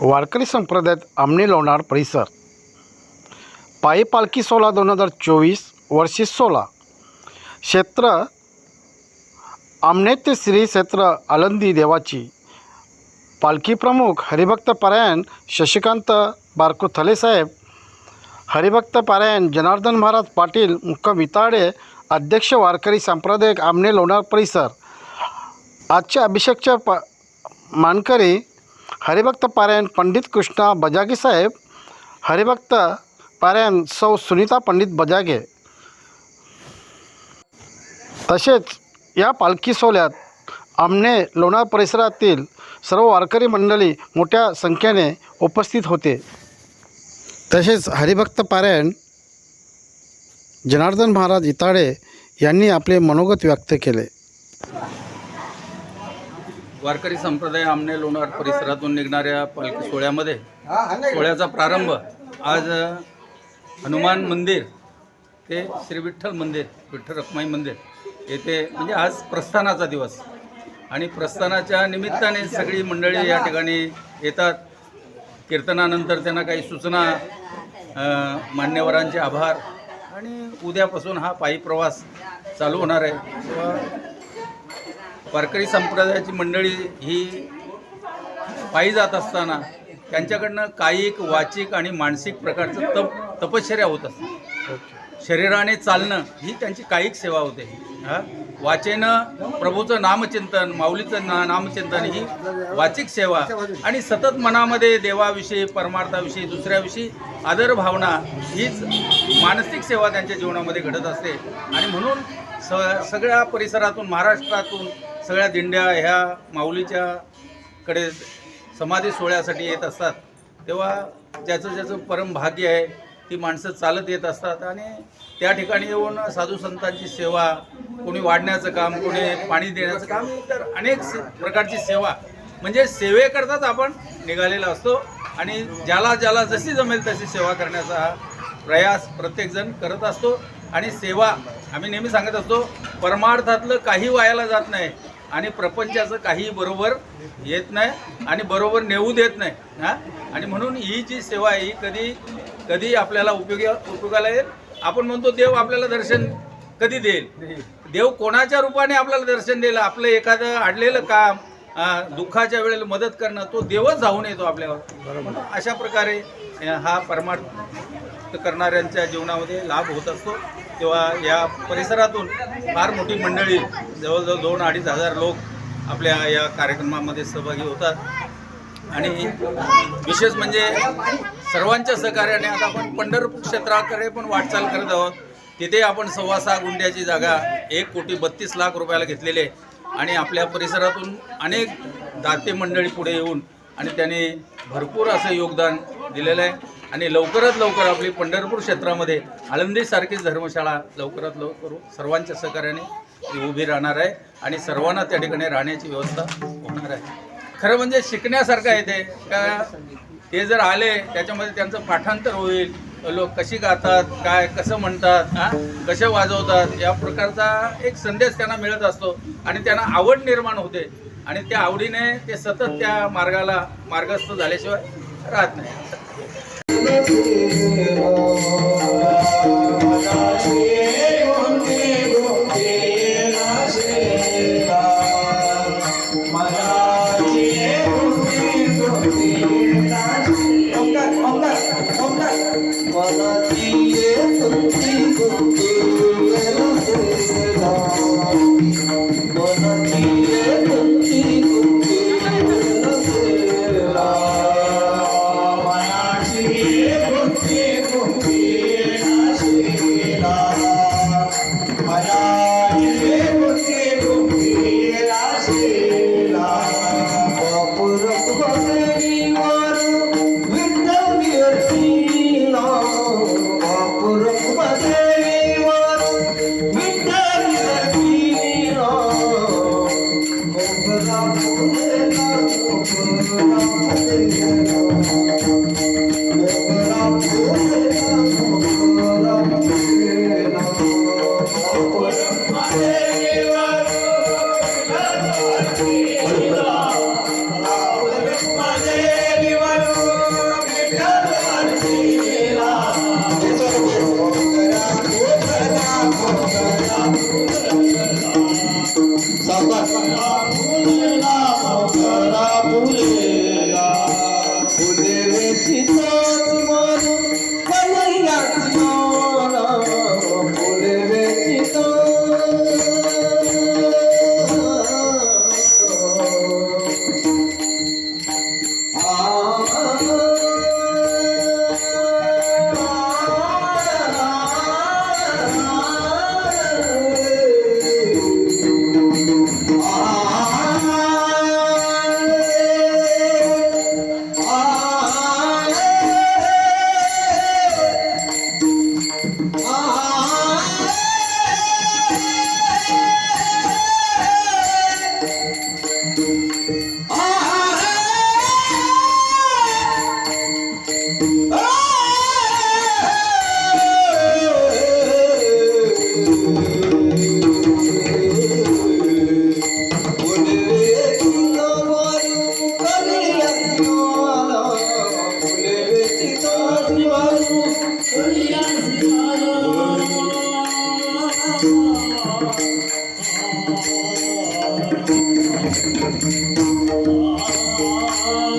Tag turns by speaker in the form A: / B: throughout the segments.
A: वारकरी संप्रदायात आमने लोणार परिसर. पायी पालखी सोहळा दोन हजार चोवीस वर्षी सोळा क्षेत्र आमने ते श्री क्षेत्र आलंदी देवाची. पालखी प्रमुख हरिभक्त पारायण शशिकांत बारकू थलेसाहेब हरिभक्त पारायण जनार्दन महाराज पाटील मुक्काम विताडे अध्यक्ष वारकरी सांप्रदायिक आमने लोणार परिसर. आजच्या अभिषेकच्या प मानकरी हरिभक्त पारायण पंडित कृष्णा बजागे साहेब हरिभक्त पारायण सौ सुनीता पंडित बजागे. तसेच या पालखी सोहळ्यात आमने लोणार परिसरातील सर्व वारकरी मंडळी मोठ्या संख्येने उपस्थित होते. तसेच हरिभक्त पारायण जनार्दन महाराज इताळे यांनी आपले मनोगत व्यक्त केले.
B: वारकरी संप्रदाय आमने लोणार परिसरातून निघणाऱ्या पालखी सोहळ्यामध्ये सोहळ्याचा प्रारंभ आज हनुमान मंदिर ते श्री विठ्ठल मंदिर विठ्ठल रखमाई मंदिर येथे म्हणजे आज प्रस्थानाचा दिवस. आणि प्रस्थानाच्या निमित्ताने सगळी मंडळी या ठिकाणी येतात. कीर्तनानंतर त्यांना काही सूचना मान्यवरांचे आभार. आणि उद्यापासून हा पायी प्रवास चालू होणार आहे. वारकरी संप्रदायाची मंडळी ही पायी जात असताना त्यांच्याकडनं कायिक वाचिक आणि मानसिक प्रकारचं तप तपश्चर्या होत असते शरीराने चालणं ही त्यांची कायिक सेवा होते. हा? वाचेनं प्रभूचं नामचिंतन माऊलीचं ना नामचिंतन ही वाचिक सेवा आणि सतत मनामध्ये देवाविषयी परमार्थाविषयी दुसऱ्याविषयी आदर भावना हीच मानसिक सेवा त्यांच्या जीवनामध्ये घडत असते. आणि म्हणून स सगळ्या परिसरातून महाराष्ट्रातून सगळ्या दिंड्या ह्या माऊलीच्या कडे समाधी सोहळ्यासाठी येत असतात. तेव्हा ज्याचं ज्याचं परम भाग्य आहे ती माणसं चालत येत असतात आणि त्या ठिकाणी येऊन साधू संतांची सेवा कोणी वाढण्याचं काम कोणी पाणी देण्याचं काम तर अनेक प्रकारची सेवा. म्हणजे सेवेकरताच आपण निघालेला असतो आणि ज्याला ज्याला जशी जमेल तशी सेवा करण्याचा हा प्रयास प्रत्येकजण करत असतो. आणि सेवा आम्ही नेहमी सांगत असतो परमार्थातलं काही वायाला जात नाही. आणि प्रपंचाचं काही बरोबर येत नाही आणि बरोबर नेऊ देत नाही हां? आणि म्हणून ही जी सेवा आहे ही कधी कधी आपल्याला उपयोगी उपयोगाला येईल? आपण म्हणतो देव आपल्याला दर्शन कधी देईल? देव कोणाच्या रूपाने आपल्याला दर्शन देईल? आपलं एखादं अडलेलं काम दुःखाच्या वेळेला मदत करणं तो देवच धावून येतो आपल्यावर. अशा प्रकारे हा परमार्थ करणाऱ्यांच्या जीवनामध्ये लाभ होत असतो. किंवा या परिसरातून फार मोठी मंडळी जवळजवळ दोन अडीच हजार लोक आपल्या या कार्यक्रमामध्ये सहभागी होतात. आणि विशेष म्हणजे सर्वांच्या सहकार्याने आता आपण पंढरपूर क्षेत्राकडे पण वाटचाल करत आहोत. तिथे आपण सव्वा सहा गुंड्याची जागा एक कोटी बत्तीस लाख रुपयाला घेतलेली आहे. आणि आपल्या परिसरातून अनेक दाते मंडळी पुढे येऊन आणि त्यांनी भरपूर असं योगदान दिलेलं आहे. आणि लवकरात लवकर आपली पंढरपूर क्षेत्रामध्ये आळंदीसारखीच धर्मशाळा लवकरात लवकर सर्वांच्या सहकार्याने ती उभी राहणार आहे आणि सर्वांना त्या ठिकाणी राहण्याची व्यवस्था होणार आहे. खरं म्हणजे शिकण्यासारखं आहे ते. का ते जर आले त्याच्यामध्ये त्यांचं पाठांतर होईल. लोक कशी गातात काय कसं म्हणतात हां? कसे वाजवतात या प्रकारचा एक संदेश त्यांना मिळत असतो आणि त्यांना आवड निर्माण होते. आणि त्या आवडीने ते सतत त्या मार्गाला मार्गस्थ झाल्याशिवाय राहत नाही.
C: Yeah.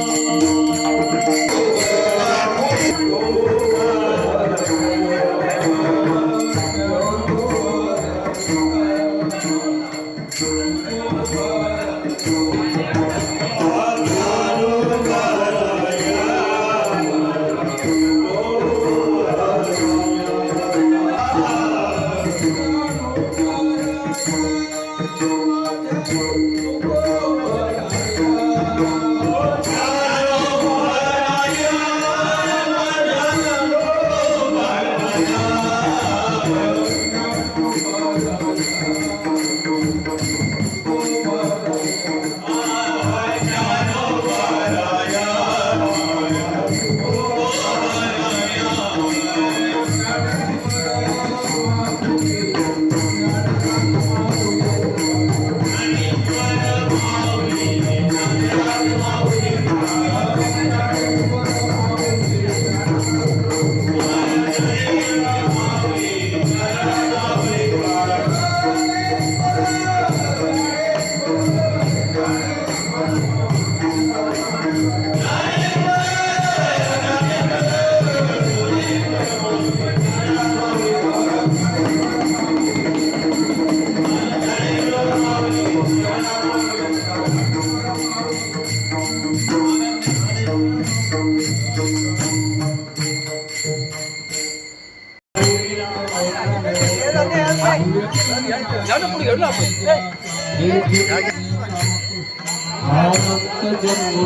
B: Música Ayo,